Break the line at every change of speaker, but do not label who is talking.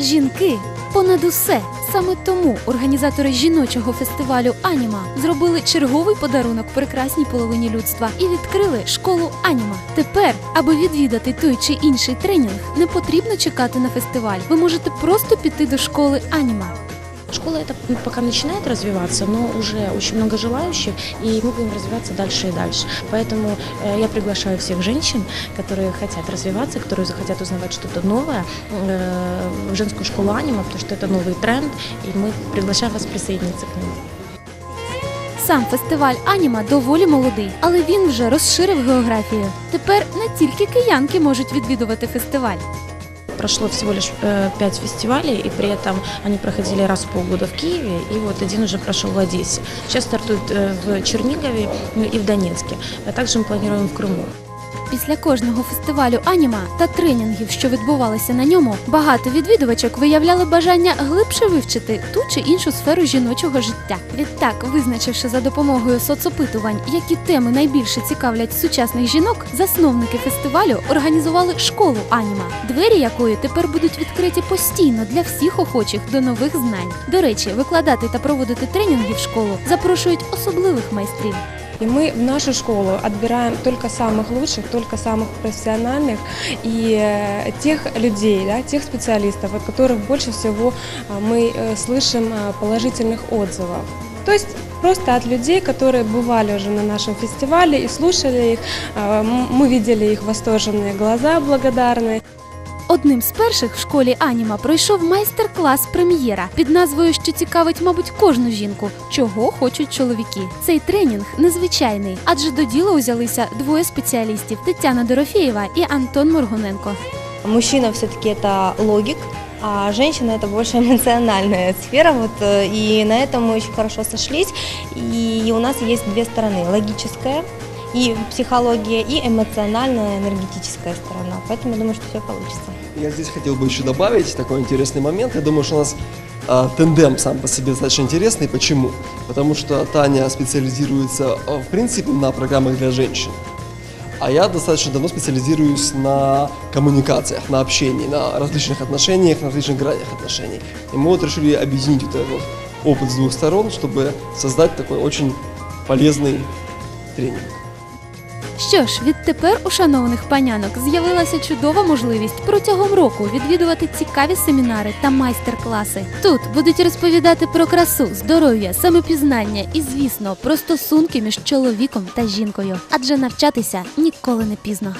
Жінки понад усе. Саме тому організатори жіночого фестивалю Аніма зробили черговий подарунок прекрасній половині людства і відкрили школу Аніма. Тепер, аби відвідати той чи інший тренінг, не потрібно чекати на фестиваль. Ви можете просто піти до школи Аніма.
Школа это м, пока начинает развиваться, но уже очень много желающих, и мы будем развиваться дальше и дальше. Поэтому э, я приглашаю всех женщин, которые хотят развиваться, которые захотят узнавать что-то новое, э, в женскую школу анима, потому что это новый тренд, и мы приглашаем вас присоединиться к нему.
Сам фестиваль Аніма доволі молодий, але він вже розширив географію. Тепер не тільки киянки можуть відвідувати фестиваль.
Прошло всего лишь э, пять фестивалей, и при этом они проходили раз в полгода в Киеве, и вот один уже прошел в Одессе. Сейчас стартует э, в Чернигове ну, и в Донецке. А также мы планируем в Крыму.
Після кожного фестивалю аніма та тренінгів, що відбувалися на ньому, багато відвідувачок виявляли бажання глибше вивчити ту чи іншу сферу жіночого життя. Відтак, визначивши за допомогою соцопитувань, які теми найбільше цікавлять сучасних жінок, засновники фестивалю організували школу аніма, двері якої тепер будуть відкриті постійно для всіх охочих до нових знань. До речі, викладати та проводити тренінги в школу запрошують особливих майстрів.
И мы в нашу школу отбираем только самых лучших, только самых профессиональных и э, тех людей, да, тех специалистов, от которых больше всего а, мы э, слышим а, положительных отзывов. То есть просто от людей, которые бывали уже на нашем фестивале и слушали их, а, м- мы видели их восторженные глаза благодарные.
Одним з перших в школі Аніма пройшов майстер-клас прем'єра під назвою, що цікавить, мабуть, кожну жінку, чого хочуть чоловіки. Цей тренінг незвичайний, адже до діла узялися двоє спеціалістів Тетяна Дорофєєва і Антон Моргуненко.
Мужчина все-таки это логик, а женщина это больше эмоциональная сфера. Вот, э, и на этом мы очень хорошо сошлись. И у нас есть две стороны. Логическая и психология, и эмоциональная, энергетическая сторона. Поэтому я думаю, что все получится.
Я здесь хотел бы еще добавить такой интересный момент. Я думаю, что у нас а, тендем сам по себе достаточно интересный. Почему? Потому что Таня специализируется, а, в принципе, на программах для женщин. А я достаточно давно специализируюсь на коммуникациях, на общении, на различных отношениях, на различных гранях отношений. И мы вот решили объединить вот этот вот опыт с двух сторон, чтобы создать такой очень полезный тренинг.
Що ж, відтепер у шановних панянок з'явилася чудова можливість протягом року відвідувати цікаві семінари та майстер-класи. Тут будуть розповідати про красу, здоров'я, самопізнання і, звісно, про стосунки між чоловіком та жінкою. Адже навчатися ніколи не пізно.